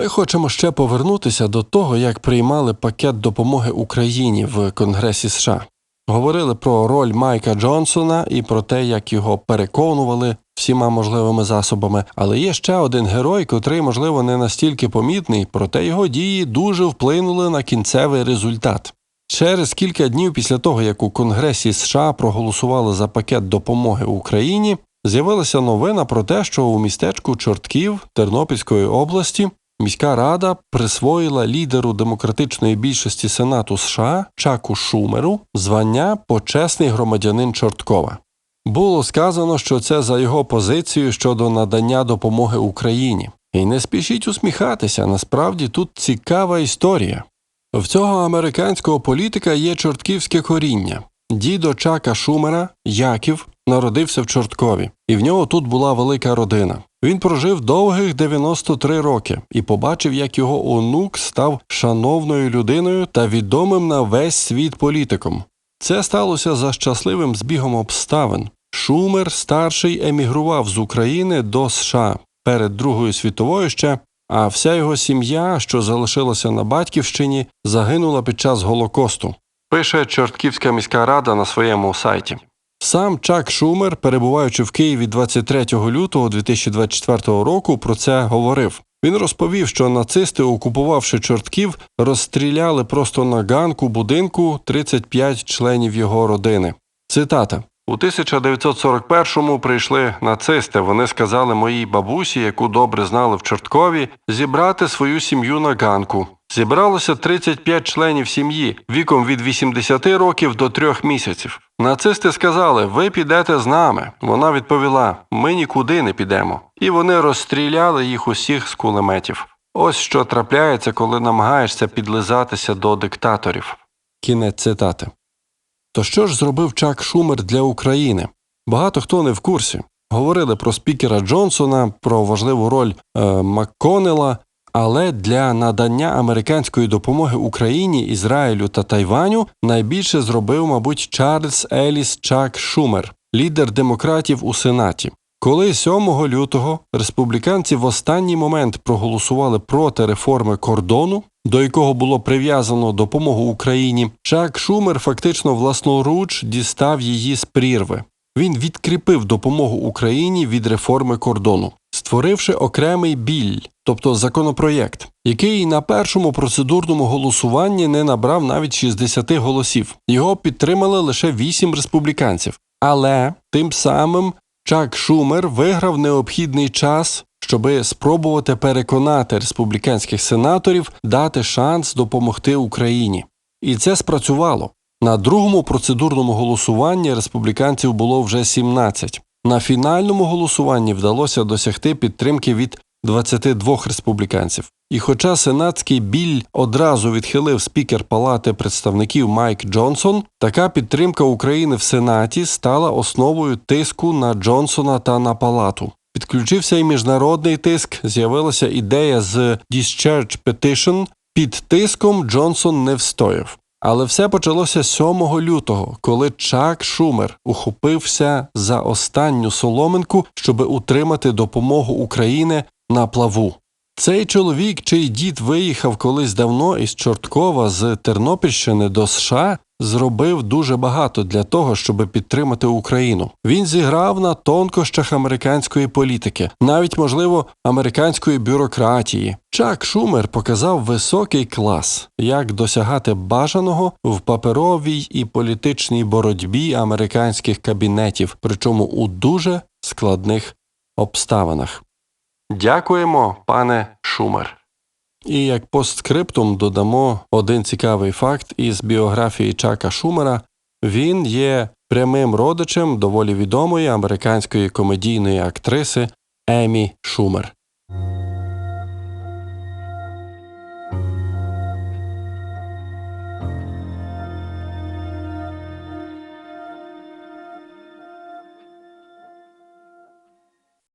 Ми хочемо ще повернутися до того, як приймали пакет допомоги Україні в Конгресі США. Говорили про роль Майка Джонсона і про те, як його переконували всіма можливими засобами. Але є ще один герой, котрий, можливо, не настільки помітний, проте його дії дуже вплинули на кінцевий результат. Через кілька днів після того, як у Конгресі США проголосували за пакет допомоги Україні, з'явилася новина про те, що у містечку Чортків Тернопільської області міська рада присвоїла лідеру демократичної більшості Сенату США Чаку Шумеру звання почесний громадянин Чорткова. Було сказано, що це за його позицію щодо надання допомоги Україні. І не спішіть усміхатися, насправді тут цікава історія. В цього американського політика є чортківське коріння. Дідо Чака Шумера, Яків, народився в Чорткові, і в нього тут була велика родина. Він прожив довгих 93 роки і побачив, як його онук став шановною людиною та відомим на весь світ політиком. Це сталося за щасливим збігом обставин. Шумер старший емігрував з України до США перед Другою світовою ще, а вся його сім'я, що залишилася на батьківщині, загинула під час Голокосту. Пише Чортківська міська рада на своєму сайті. Сам Чак Шумер, перебуваючи в Києві 23 лютого 2024 року, про це говорив. Він розповів, що нацисти, окупувавши чортків, розстріляли просто на ганку будинку 35 членів його родини. Цитата. У 1941-му прийшли нацисти. Вони сказали моїй бабусі, яку добре знали в Чорткові, зібрати свою сім'ю на ганку. Зібралося 35 членів сім'ї віком від 80 років до трьох місяців. Нацисти сказали: Ви підете з нами. Вона відповіла: Ми нікуди не підемо. І вони розстріляли їх усіх з кулеметів. Ось що трапляється, коли намагаєшся підлизатися до диктаторів. Кінець цитати. То що ж зробив Чак Шумер для України? Багато хто не в курсі. Говорили про спікера Джонсона, про важливу роль е, МакКоннелла, але для надання американської допомоги Україні, Ізраїлю та Тайваню найбільше зробив, мабуть, Чарльз Еліс Чак Шумер, лідер демократів у Сенаті. Коли 7 лютого республіканці в останній момент проголосували проти реформи кордону, до якого було прив'язано допомогу Україні, Чак Шумер фактично власноруч дістав її з прірви. Він відкріпив допомогу Україні від реформи кордону, створивши окремий біль, тобто законопроєкт, який на першому процедурному голосуванні не набрав навіть 60 голосів. Його підтримали лише 8 республіканців. Але тим самим Чак Шумер виграв необхідний час, щоби спробувати переконати республіканських сенаторів дати шанс допомогти Україні. І це спрацювало. На другому процедурному голосуванні республіканців було вже 17. На фінальному голосуванні вдалося досягти підтримки від 22 республіканців. І хоча сенатський біль одразу відхилив спікер Палати представників Майк Джонсон, така підтримка України в Сенаті стала основою тиску на Джонсона та на палату. Підключився і міжнародний тиск, з'явилася ідея з Discharge Petition. Під тиском Джонсон не встояв. Але все почалося 7 лютого, коли Чак Шумер ухопився за останню соломинку, щоби утримати допомогу України на плаву. Цей чоловік, чий дід виїхав колись давно із Чорткова з Тернопільщини до США, зробив дуже багато для того, щоб підтримати Україну. Він зіграв на тонкощах американської політики, навіть можливо американської бюрократії. Чак Шумер показав високий клас, як досягати бажаного в паперовій і політичній боротьбі американських кабінетів, причому у дуже складних обставинах. Дякуємо, пане Шумер. І як постскриптум додамо один цікавий факт із біографії Чака Шумера. Він є прямим родичем доволі відомої американської комедійної актриси Емі Шумер.